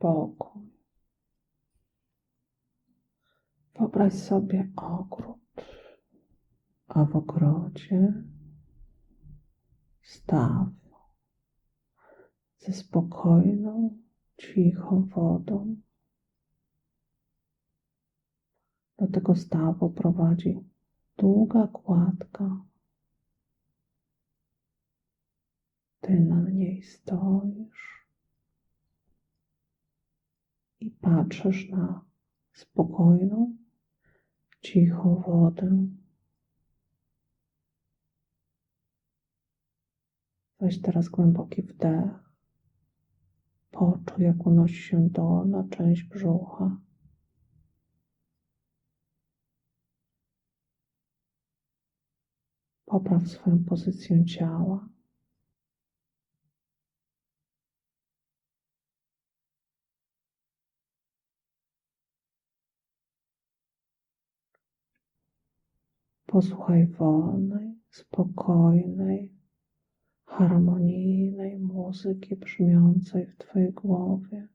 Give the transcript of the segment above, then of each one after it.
spokój. Wyobraź sobie ogród, a w ogrodzie staw ze spokojną, cichą wodą. Do tego stawu prowadzi długa kładka. Ty na niej stoisz patrzysz na spokojną, cichą wodę. Weź teraz głęboki wdech. Poczuj, jak unosi się dolna część brzucha. Popraw swoją pozycję ciała. Posłuchaj wolnej, spokojnej, harmonijnej muzyki brzmiącej w Twojej głowie.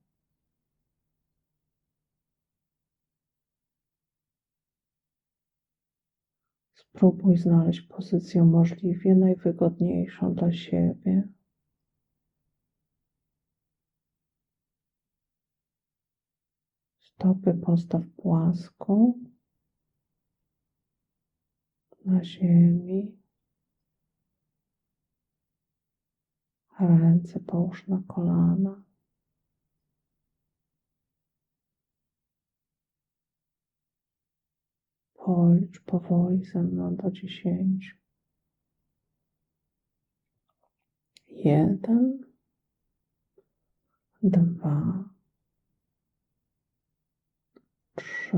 Spróbuj znaleźć pozycję możliwie najwygodniejszą dla siebie. Stopy postaw płasko na ziemi. Ręce połóż na kolana. Policz powoli ze mną do dziesięciu. Jeden, dwa, trzy,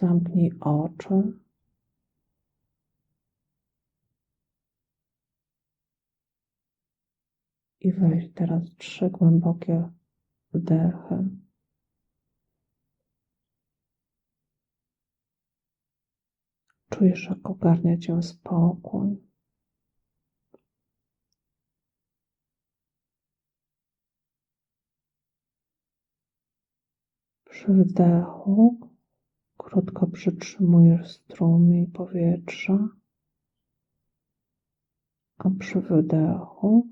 Zamknij oczy. I weź teraz trzy głębokie wdechy. Czujesz, jak ogarnia cię spokój. Przy wdechu krótko przytrzymujesz strumień powietrza, a przy wydechu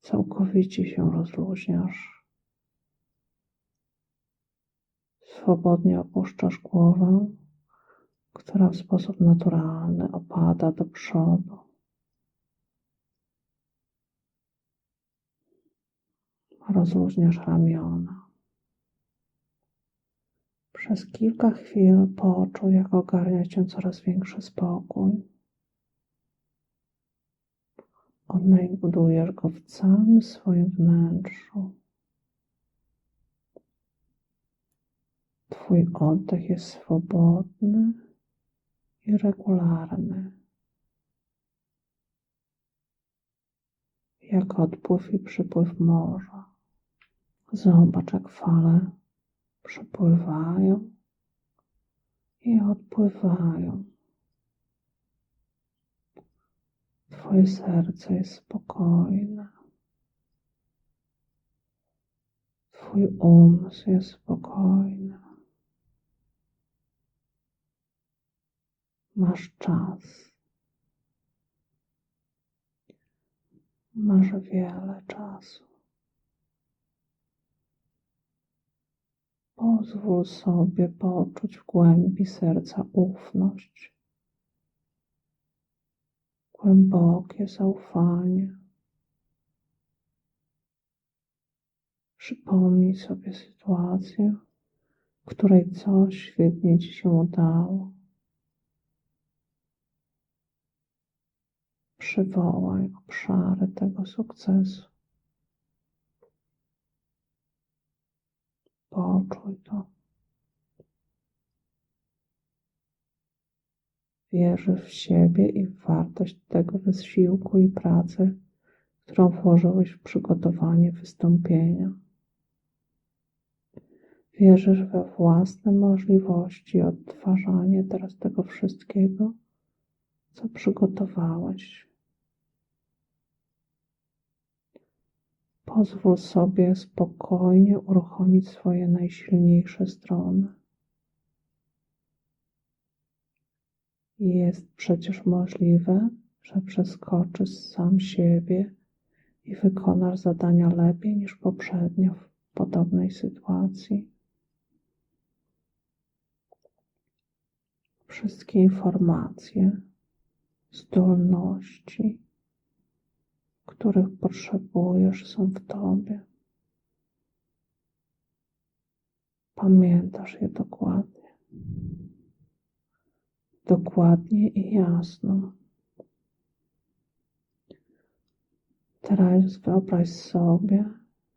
całkowicie się rozluźniasz. Swobodnie opuszczasz głowę, która w sposób naturalny opada do przodu. Rozluźniasz ramiona. Przez kilka chwil poczuj, jak ogarnia cię coraz większy spokój. Odnajdujesz go w całym swoim wnętrzu. Twój oddech jest swobodny i regularny. Jak odpływ i przypływ morza. Zobacz, jak fale przepływają i odpływają. Twoje serce jest spokojne. Twój umysł jest spokojny. Masz czas. Masz wiele czasu. Pozwól sobie poczuć w głębi serca ufność, głębokie zaufanie. Przypomnij sobie sytuację, w której coś świetnie Ci się udało. przywołaj obszary tego sukcesu. Poczuj to. Wierzysz w siebie i w wartość tego wysiłku i pracy, którą włożyłeś w przygotowanie wystąpienia. Wierzysz we własne możliwości odtwarzania teraz tego wszystkiego, co przygotowałeś. Pozwól sobie spokojnie uruchomić swoje najsilniejsze strony. Jest przecież możliwe, że przeskoczysz sam siebie i wykonasz zadania lepiej niż poprzednio w podobnej sytuacji. Wszystkie informacje, zdolności, których potrzebujesz, są w Tobie. Pamiętasz je dokładnie. Dokładnie i jasno. Teraz wyobraź sobie,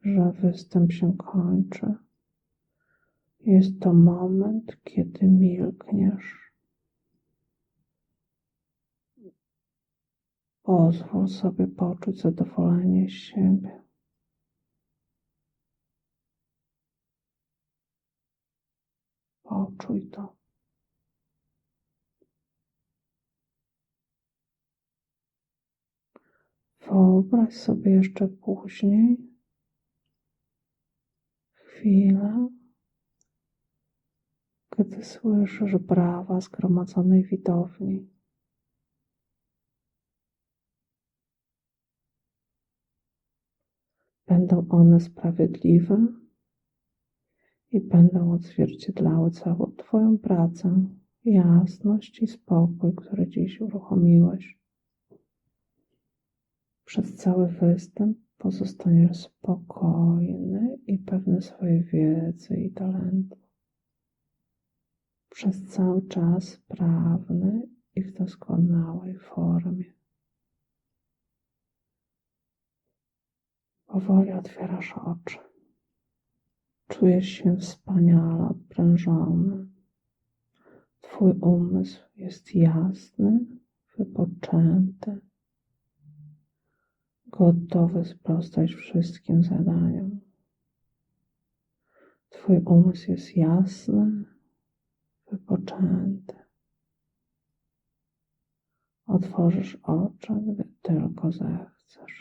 że występ się kończy. Jest to moment, kiedy milkniesz. Pozwól sobie poczuć zadowolenie z siebie. Poczuj to. Wyobraź sobie jeszcze później chwilę, gdy słyszysz brawa zgromadzonej widowni. Będą one sprawiedliwe i będą odzwierciedlały całą Twoją pracę, jasność i spokój, który dziś uruchomiłeś. Przez cały występ pozostaniesz spokojny i pewny swojej wiedzy i talentu. Przez cały czas sprawny i w doskonałej formie. Powoli otwierasz oczy. Czujesz się wspaniale odprężony. Twój umysł jest jasny, wypoczęty, gotowy sprostać wszystkim zadaniom. Twój umysł jest jasny, wypoczęty. Otworzysz oczy, gdy tylko zechcesz.